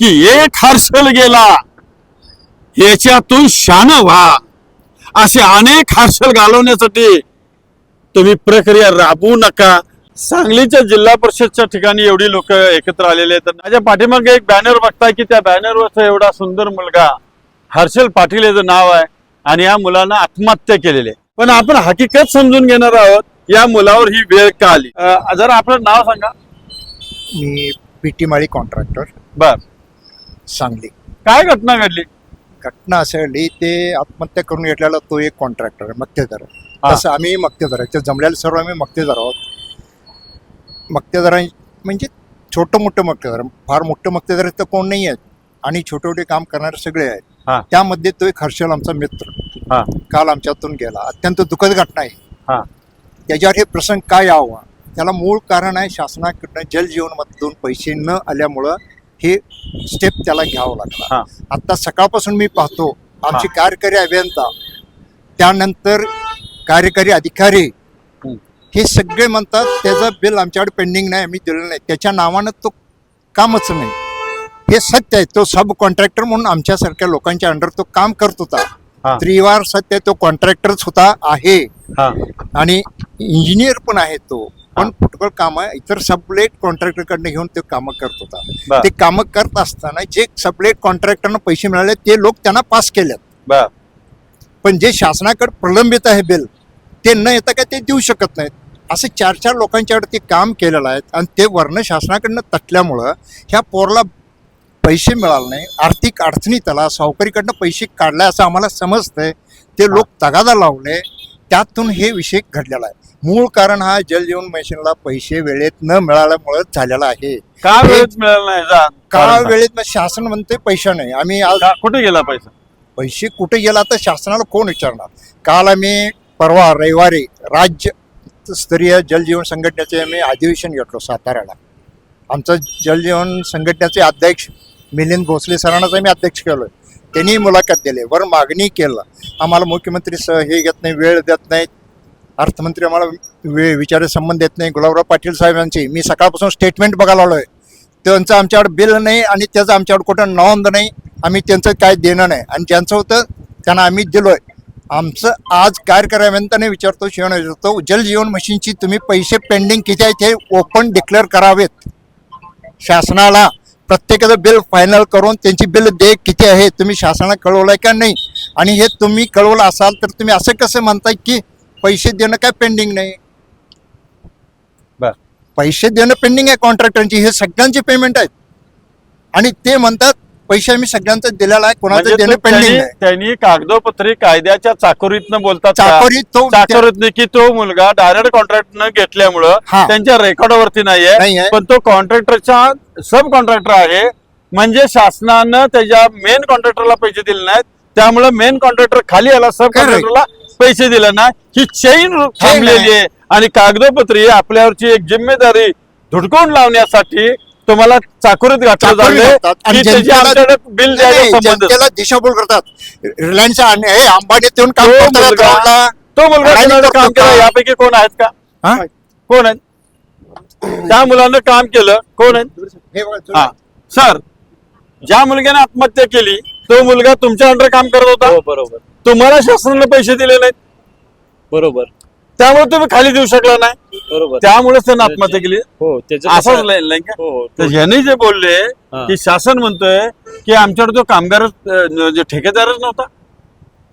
की एक हर्षल गेला. याच्यातून शान व्हा. असे अनेक हर्षल घालवण्यासाठी तुम्ही प्रक्रिया राबवू नका. सांगलीच्या जिल्हा परिषदच्या ठिकाणी एवढी लोक एकत्र आलेले आहेत. माझ्या पाठीमागे एक बॅनर बघताय की त्या बॅनरवरचा एवढा सुंदर मुलगा हर्षल पाटील याचं नाव आहे आणि या मुलानं आत्महत्या केलेली आहे. पण आपण हकीकत समजून घेणार आहोत या मुलावर ही वेळ का आली? जरा आपलं नाव सांगा. मी पीटी माळी कॉन्ट्रॅक्टर बर. सांगली. काय घटना घडली? घटना असं घडली ते आत्महत्या करून घेतलेला तो एक कॉन्ट्रॅक्टर आहे मक्तेदार. हा. तसं आम्ही मक्तेदार आहे. ते जमलेले सर्व आम्ही मक्तेदार आहोत. मक्तेदार म्हणजे छोटं मोठं मक्तेदार. फार मोठं मक्तेदार तर कोण नाही आहेत आणि छोटे छोटे काम करणारे सगळे हा. आहेत त्यामध्ये तो एक हर्षल आमचा मित्र. हा. काल आमच्यातून गेला. अत्यंत दुःखद घटना आहे. हा. त्याच्यावर हे प्रसंग काय यावं? त्याला मूळ कारण आहे शासनाकडनं जलजीवनमधून पैसे न आल्यामुळं हे स्टेप त्याला घ्यावं लागला आता सकाळपासून मी पाहतो आमचे. कार्यकारी अभियंता त्यानंतर कार्यकारी अधिकारी. हे सगळे म्हणतात त्याचं बिल आमच्याकडे पेंडिंग नाही आम्ही दिलं नाही. त्याच्या नावानं तो कामच नाही. हे सत्य आहे तो सब कॉन्ट्रॅक्टर म्हणून आमच्यासारख्या लोकांच्या अंडर तो काम करत. होता. त्रिवार सत्य तो कॉन्ट्रॅक्टरच होता आहे. आणि इंजिनियर पण आहे तो. पण फुटबॉल काम आहे इतर सबलेट कॉन्ट्रॅक्टरकडनं घेऊन ते कामं करत होता. ते कामं करत असताना जे सबलेट कॉन्ट्रॅक्टरनं पैसे मिळाले ते लोक त्यांना पास केलेत. पण जे शासनाकडे प्रलंबित आहे बिल ते न येता काय ते देऊ शकत नाहीत. असं चार चार लोकांच्याकडे ते काम केलेलं आहे आणि ते वर्ण शासनाकडनं तटल्यामुळं ह्या पोरला पैसे मिळाले नाही. आर्थिक अडचणी त्याला सावकारीकडनं पैसे काढले असं आम्हाला समजतंय. ते लोक तगादा लावले. त्यातून हे विषय घडलेला आहे. मूळ कारण हा जलजीवन मिशनला पैसे वेळेत न मिळाल्यामुळे झालेला आहे. का वेळेत मिळालं नाही जा का. वेळेत? शासन म्हणते पैसा नाही. आम्ही आज का- कुठे गेला पैसा? पैसे कुठे गेला तर शासनाला कोण विचारणार? काल आम्ही परवा रविवारी राज्य स्तरीय जलजीवन संघटनेचे आम्ही अधिवेशन घेतलो साताऱ्याला. आमचं जलजीवन संघटनेचे अध्यक्ष मिलिंद भोसले सरांनाच आम्ही अध्यक्ष केलोय त्यांनी मुलाखत दिली. वर मागणी केलं. आम्हाला मुख्यमंत्री स हे घेत नाही वेळ देत नाहीत. अर्थमंत्री आम्हाला वे विचारे संबंध देत नाही. गुलाबराव पाटील साहेबांची मी सकाळपासून स्टेटमेंट बघायला आहे त्यांचं आमच्याकडे बिल नाही आणि त्याचं आमच्याकडे कुठं नोंद नाही. आम्ही त्यांचं काय देणं नाही. आणि ज्यांचं होतं त्यांना आम्ही दिलो आहे आमचं आज कार्यक्रमांताने विचारतो शिवण विचारतो जल जीवन मशीनची तुम्ही पैसे पेंडिंग किती आहेत हे ओपन डिक्लेअर करावेत. शासनाला प्रत्येकाचं बिल फायनल करून त्यांची बिल दे किती आहे तुम्ही शासनाला आहे का नाही? आणि हे तुम्ही कळवलं असाल तर तुम्ही असं कसं म्हणताय की पैसे देणं काय पेंडिंग नाही. बर. पैसे देणं पेंडिंग आहे कॉन्ट्रॅक्टरची हे सगळ्यांचे पेमेंट आहेत. आणि ते म्हणतात पैसे आम्ही सगळ्यांचं दिलेला आहे. कोणाचं म्हणजे देणं पेंडिंग त्यांनी नाही. त्यांनी कागदोपत्री कायद्याच्या चाकोरीतनं बोलतात का? चाकोरी तो चाकोरीतनं की तो मुलगा डायरेक्ट कॉन्ट्रॅक्ट न घेतल्यामुळं हा. त्यांच्या रेकॉर्डवरती नाहीये. नाहीये. पण तो कॉन्ट्रॅक्टरच्या सब कॉन्ट्रॅक्टर आहे. म्हणजे शासनानं त्याच्या मेन कॉन्ट्रॅक्टरला पैसे दिले नाहीत. त्यामुळे मेन कॉन्ट्रॅक्टर खाली आला सब. कॉन्ट्रॅक्टरला पैसे दिले नाही ही चैन थांबलेली आहे. आणि कागदोपत्री आपल्यावरची एक जिम्मेदारी धुडकून लावण्यासाठी तुम्हाला चाकोरीत घातलं बिल द्यायला दिशाभूल करतात. रिलायन्स आणि हे अंबानी येऊन काम तो करतात. तो मुलगा काम केलं? यापैकी कोण आहेत का? हा? कोण आहेत? त्या मुलानं काम केलं. कोण आहेत? हे बघा, हा. सर ज्या मुलग्याने आत्महत्या केली तो मुलगा तुमच्या अंडर काम करत होता? हो बरोबर. तुम्हाला शासनाने पैसे दिले नाहीत? बरोबर. त्यामुळे तुम्ही खाली देऊ शकला नाही? बरोबर. त्यामुळेच त्यानं आत्महत्या केली. हो असंच लाईन लाईन का? हो हो तर ह्यांनी जे बोलले हा. की शासन म्हणतोय की आमच्याकडे तो कामगारच अं, जे ठेकेदारच नव्हता.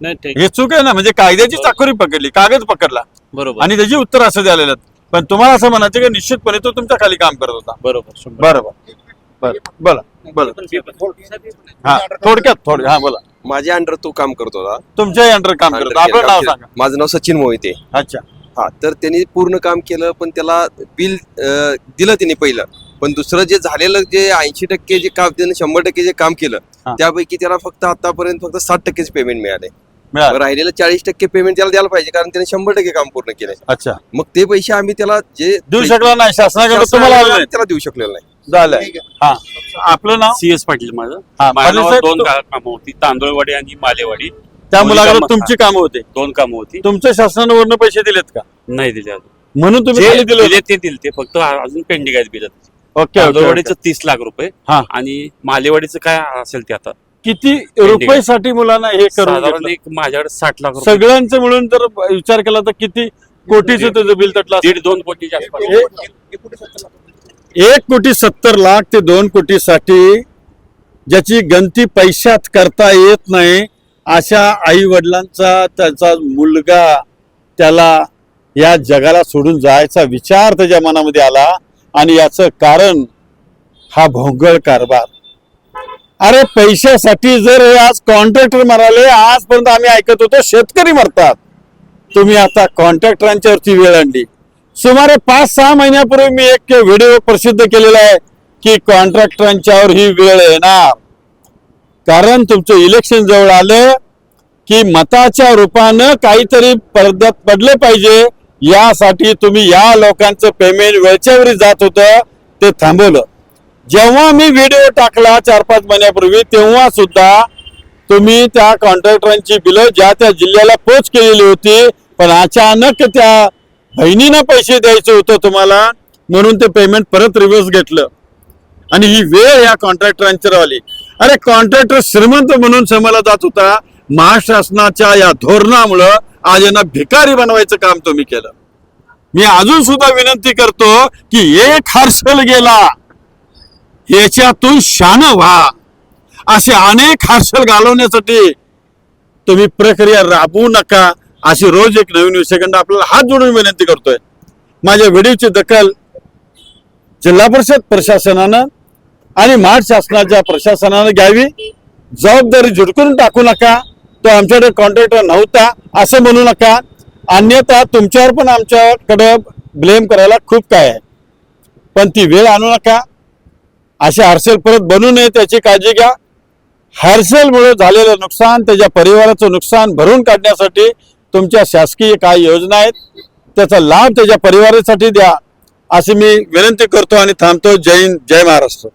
नाही ठीक हे चूक आहे ना? म्हणजे कायद्याची चाकोरी पकडली कागद पकडला. बरोबर. आणि त्याची उत्तर असं द्यायला लागलेत. पण तुम्हाला असं म्हणायचं की निश्चितपणे तो तुमच्या खाली काम करत होता. बरोबर शंभर. बरोबर. बरं बोला बोला. हा थोडक्यात थोडक्यात हा बोला. माझ्या अंडर तो काम करत होता तुमच्याही अंडर काम करत. आपलं नाव. सांगा. माझं नाव सचिन मोहिते. अच्छा. हा तर त्यांनी पूर्ण काम केलं पण त्याला बिल अं, दिलं त्यांनी पहिलं. पण दुसरं जे झालेलं जे ऐंशी टक्के जे काम त्याने शंभर टक्के जे काम केलं. त्यापैकी त्याला फक्त आतापर्यंत फक्त साठ टक्केच पेमेंट मिळाले. मिळालं. राहिलेलं चाळीस टक्के पेमेंट त्याला द्यायला पाहिजे कारण त्याने शंभर टक्के काम पूर्ण केलंय. अच्छा. मग ते पैसे आम्ही त्याला जे देऊ शकला नाही शासनाकडे तुम्हाला आलं त्याला देऊ शकलेलं नाही. झालंय. ठीक हा. आपलं नाव? सी एस पाटील माझं. हा, माझ्या पाटील नावावर साहेब, दोन तो- कामं होती. तांदूळवाडी आणि मालेवाडी. त्या दोन्ही मुलाकडे कामं- तुमची कामं होते? दोन कामं होती. तुमच्या शासनाने वरनं पैसे दिलेत का? नाही दिले अजून. म्हणून तुम्ही जे खाली दिले दिले ते दिले ते फक्त अजून पेंडिंग आहेत बिल. ओके तांदूळवाडीचं तीस लाख रुपये हा. आणि मालेवाडीचं काय असेल ते आता? किती रुपयासाठी मुलांना हे करून साधारण घेतलं? एक माझ्याकडे साठ लाख रुपये. सगळ्यांचं मिळून जर विचार केला तर किती कोटीचं तुझं बिल तटलं असेल? दीड दोन कोटीच्या आसपास. एक कोटी सत्तर लाख ते दोन कोटीसाठी ज्याची गणती पैशात करता येत नाही अशा आई वडिलांचा त्याचा मुलगा त्याला या जगाला सोडून जायचा विचार त्याच्या मनामध्ये आला आणि याचं कारण हा भोंगळ कारभार. अरे पैशासाठी जर आज कॉन्ट्रॅक्टर मराले आजपर्यंत आम्ही ऐकत होतो शेतकरी मरतात. तुम्ही आता कॉन्ट्रॅक्टरांच्यावरती वेळ आणली. सुमारे पाच सहा महिन्यापूर्वी मी एक व्हिडिओ प्रसिद्ध केलेला आहे की कॉन्ट्रॅक्टरांच्यावर ही वेळ येणार. कारण तुमचं इलेक्शन जवळ आलं की मताच्या रूपानं काहीतरी पडद्यात पडले पाहिजे. यासाठी तुम्ही या लोकांचं पेमेंट वेळच्या वेळी जात होतं ते थांबवलं. जेव्हा मी व्हिडिओ टाकला चार पाच महिन्यापूर्वी तेव्हा सुद्धा तुम्ही त्या कॉन्ट्रॅक्टरांची बिलं ज्या त्या जिल्ह्याला पोच केलेली होती पण अचानक त्या बहिणीनं पैसे द्यायचे होतं तुम्हाला म्हणून ते पेमेंट परत रिव्हर्स घेतलं. आणि ही वेळ या कॉन्ट्रॅक्टरांच्या आली अरे कॉन्ट्रॅक्टर श्रीमंत म्हणून समजला जात होता. महाशासनाच्या या धोरणामुळं आज यांना भिकारी बनवायचं काम तुम्ही केलं. मी अजून सुद्धा विनंती करतो की एक हर्षल गेला. याच्यातून शान व्हा. असे अनेक हर्षल घालवण्यासाठी तुम्ही प्रक्रिया राबवू नका. अशी रोज एक नवीन विषयखंड आपल्याला हात जोडून विनंती करतोय. माझ्या व्हिडिओची दखल जिल्हा परिषद प्रशासनानं आणि महाड शासनाच्या प्रशासनानं घ्यावी. जबाबदारी झुडकून टाकू नका. तो आमच्याकडे कॉन्ट्रॅक्टर नव्हता असं म्हणू नका. अन्यथा तुमच्यावर पण आमच्याकडे ब्लेम करायला खूप काय आहे. पण ती वेळ आणू नका. असे हर्षल परत बनू नये त्याची काळजी घ्या. हर्षलमुळे झालेलं नुकसान त्याच्या परिवाराचं नुकसान भरून काढण्यासाठी तुमच्या शासकीय काय योजना आहेत त्याचा लाभ त्याच्या परिवारासाठी द्या अशी मी विनंती करतो आणि थांबतो. जय हिंद जय महाराष्ट्र.